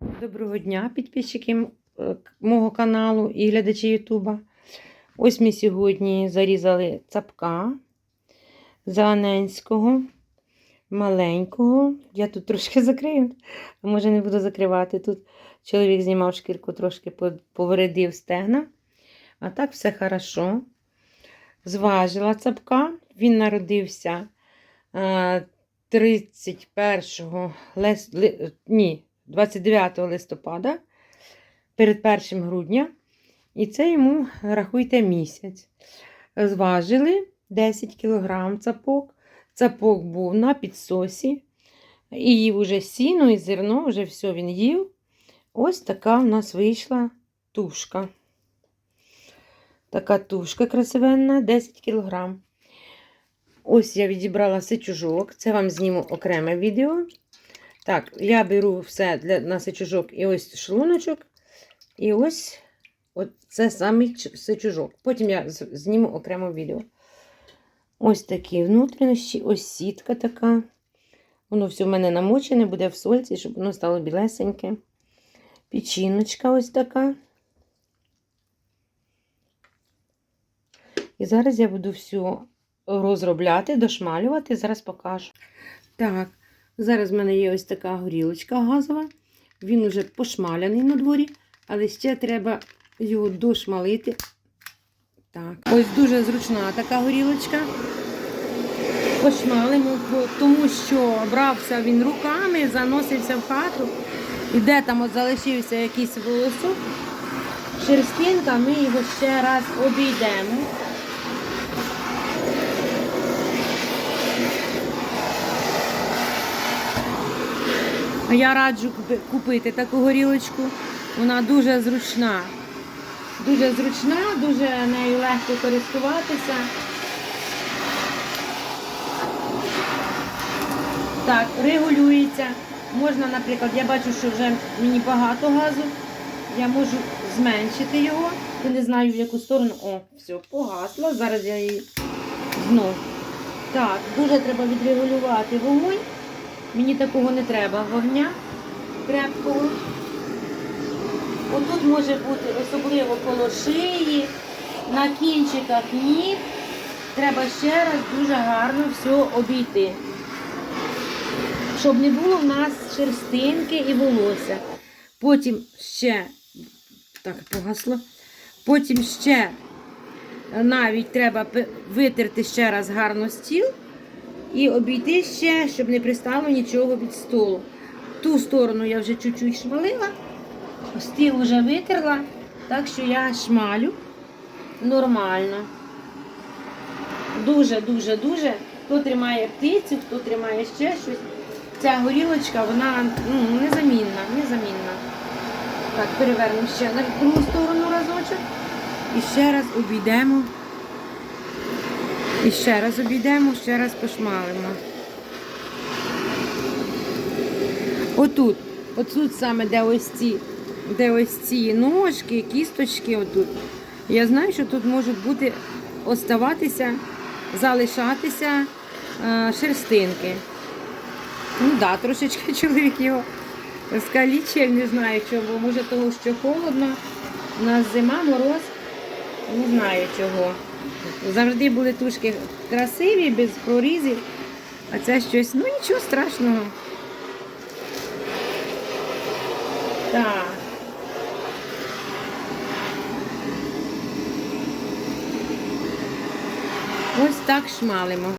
Доброго дня, підписчики е, мого каналу і глядачі Ютуба. Ось ми сьогодні зарізали цапка зелененського, маленького. Я тут трошки закрию, може не буду закривати. Тут чоловік знімав шкірку, трошки повредив стегна. А так все хорошо. Зважила цапка. Він народився е, 31 лес... ні, 29 листопада перед 1 грудня. І це йому, рахуйте, місяць. Зважили 10 кг цапок. Цапок був на підсосі. І їв уже сіно і зерно, вже все він їв. Ось така в нас вийшла тушка. Така тушка красивенна, 10 кг. Ось я відібрала сичужок. Це вам зніму окреме відео. Так, я беру все для на сичужок і ось шлуночок. І ось от це самий ч- сичужок. Потім я зніму окремо відео. Ось такі внутрішні, ось сітка така. Воно все в мене намочене, буде в сольці, щоб воно стало білесеньке. Печіночка ось така. І зараз я буду все розробляти, дошмалювати, зараз покажу. Так, зараз в мене є ось така горілочка газова. Він уже пошмаляний на дворі, але ще треба його дошмалити. Так, ось дуже зручна така горілочка. Пошмалимо, тому що брався він руками, заносився в хату. І де там от залишився якийсь волосок, шерстинка, ми його ще раз обійдемо. Я раджу купити таку горілочку. Вона дуже зручна. Дуже зручна, дуже нею легко користуватися. Так, регулюється. Можна, наприклад, я бачу, що вже мені багато газу. Я можу зменшити його. Я не знаю в яку сторону. О, все, погасла. Зараз я її знов. Так, дуже треба відрегулювати вогонь. Мені такого не треба вогня крепкого. Отут може бути особливо коло шиї, на кінчиках ніг. Треба ще раз дуже гарно все обійти. Щоб не було в нас шерстинки і волосся. Потім ще, так, погасло. Потім ще навіть треба витерти ще раз гарно стіл і обійти ще, щоб не пристало нічого від столу. Ту сторону я вже чуть-чуть шмалила, стіл вже витерла, так що я шмалю нормально. Дуже, дуже, дуже. Хто тримає птицю, хто тримає ще щось. Ця горілочка, вона ну, незамінна, незамінна. Так, перевернемо ще на другу сторону разочок. І ще раз обійдемо. І ще раз обійдемо, ще раз пошмалимо. Отут, отут саме, де ось ці, де ось ці ножки, кісточки, отут. Я знаю, що тут можуть бути оставатися, залишатися е, шерстинки. Ну так, да, трошечки чоловік його скалічив, не знаю чого. Може того, що холодно. У нас зима, мороз. Не знаю чого. Завжди були тушки красиві, без прорізів. А це щось, ну нічого страшного. Так. Ось так шмалимо.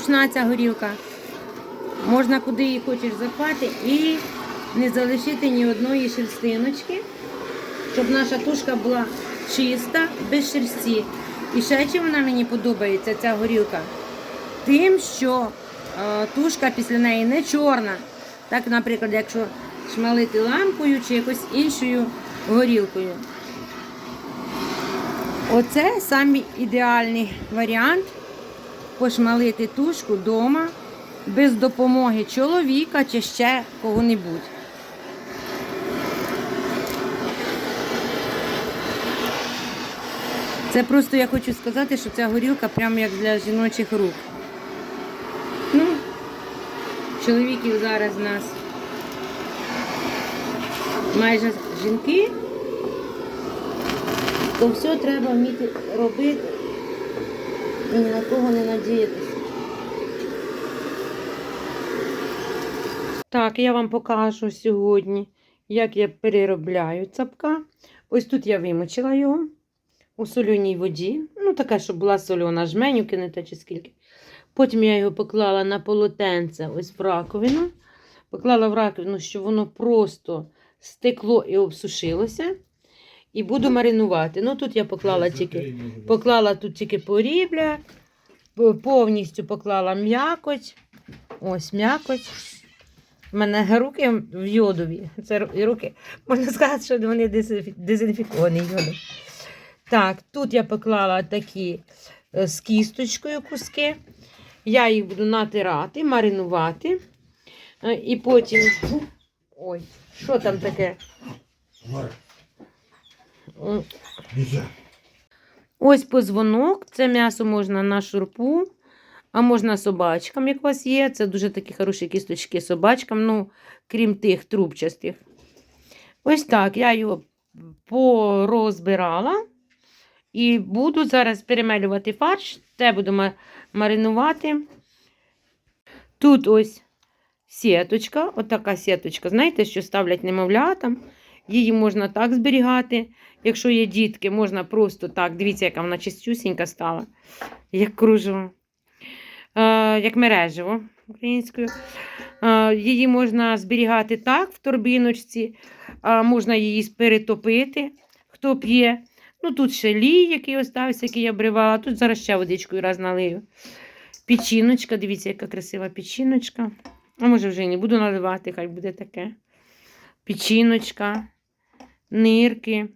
Зручна ця горілка? Можна куди її хочеш запати і не залишити ні одної шерстиночки, щоб наша тушка була чиста, без шерсті. І ще чим вона мені подобається, ця горілка? Тим, що е, тушка після неї не чорна. Так, наприклад, якщо шмалити лампою чи якось іншою горілкою. Оце самий ідеальний варіант пошмалити тушку вдома без допомоги чоловіка чи ще кого-небудь. Це просто я хочу сказати, що ця горілка прямо як для жіночих рук. Ну, чоловіків зараз у нас майже жінки, то все треба вміти робити і ні на кого не надіятися. Так, я вам покажу сьогодні, як я переробляю цапка. Ось тут я вимочила його у солоній воді. Ну, така, щоб була сольона, жменю кинете чи скільки. Потім я його поклала на полотенце, ось в раковину. Поклала в раковину, щоб воно просто стекло і обсушилося. І буду маринувати. Ну, тут я поклала тільки Поклала тут тільки порібля, повністю поклала м'якоть. Ось м'якоть. У мене руки в йодові. Це руки, можна сказати, що вони дезінфіковані йодом. Так, тут я поклала такі е, з кісточкою куски. Я їх буду натирати, маринувати. Е, І потім. Ой, що там таке? Ось позвонок. Це м'ясо можна на шурпу, а можна собачкам, як у вас є. Це дуже такі хороші кісточки собачкам, ну, крім тих трубчастих. Ось так. Я його порозбирала. І буду зараз перемелювати фарш. Те буду маринувати. Тут ось сіточка, отака сіточка. Знаєте, що ставлять немовлятам. Її можна так зберігати. Якщо є дітки, можна просто так. Дивіться, яка вона чистюсінька стала, як кружево, е, як мережево українською. Е, її можна зберігати так в торбіночці, а можна її перетопити, хто п'є. Ну, тут ще лій, який остався, який я обривала. Тут зараз ще водичкою раз налию. Печіночка, дивіться, яка красива печіночка. А може вже не буду наливати, хай буде таке. Печіночка, нирки.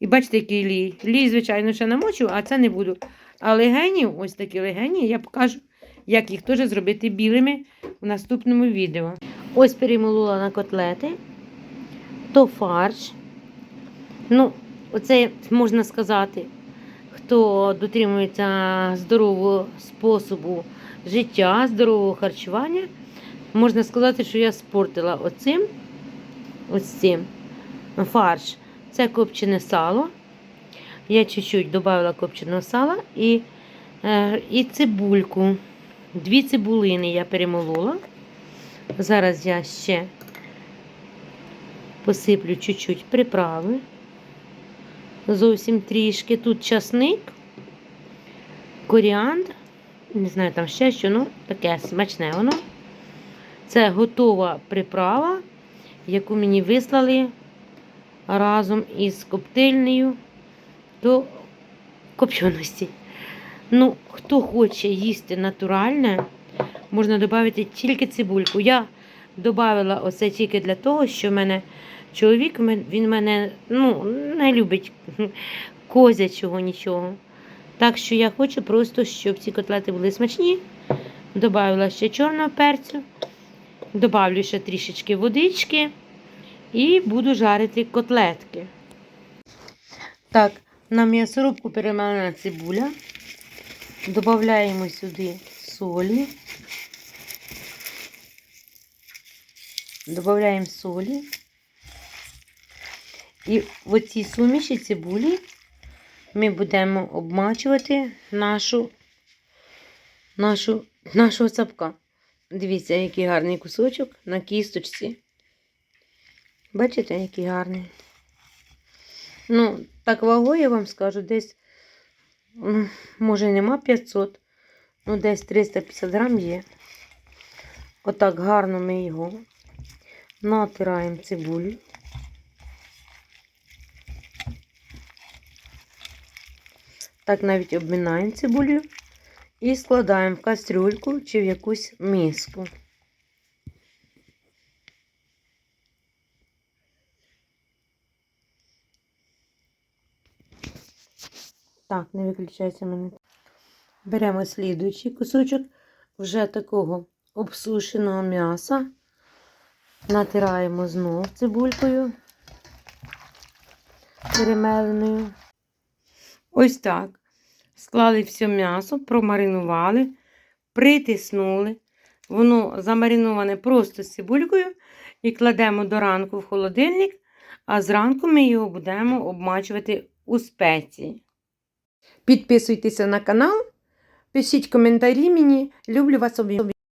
І бачите, який лій. Лій, звичайно, ще намочу, а це не буду. А легенів, ось такі легені, я покажу, як їх теж зробити білими в наступному відео. Ось перемолола на котлети, то фарш. Ну, оце можна сказати, хто дотримується здорового способу життя, здорового харчування. Можна сказати, що я спортила оцим, ось цим фарш. Це копчене сало. Я чуть-чуть додала копченого сала і, е, і цибульку. Дві цибулини я перемолола. Зараз я ще посиплю чуть-чуть приправи. Зовсім трішки. Тут часник, коріандр. Не знаю, там ще що, ну таке смачне воно. Це готова приправа, яку мені вислали разом із коптильнею до копченості. Ну, хто хоче їсти натуральне, можна додати тільки цибульку. Я додала оце тільки для того, що в мене чоловік він мене ну, не любить козячого нічого. Так що я хочу просто, щоб ці котлети були смачні. Добавила ще чорного перцю, добавлю ще трішечки водички і буду жарити котлетки. Так, на м'ясорубку перемелена цибуля. Додаємо сюди солі. Додаємо солі. І в оцій суміші цибулі ми будемо обмачувати нашу, нашу, нашого цапка. Дивіться, який гарний кусочок на кісточці. Бачите, який гарний. Ну, так вагою я вам скажу, десь, може, нема 500, ну десь 350 грам є. Отак гарно ми його натираємо цибулю. Так навіть обминаємо цибулю і складаємо в кастрюльку чи в якусь миску. Так, не виключається мене. Беремо слідуючий кусочок вже такого обсушеного м'яса. Натираємо знов цибулькою перемеленою. Ось так. Склали все м'ясо, промаринували, притиснули. Воно замариноване просто з цибулькою і кладемо до ранку в холодильник, а зранку ми його будемо обмачувати у спеції. Підписуйтеся на канал, пишіть коментарі мені. Люблю вас обі.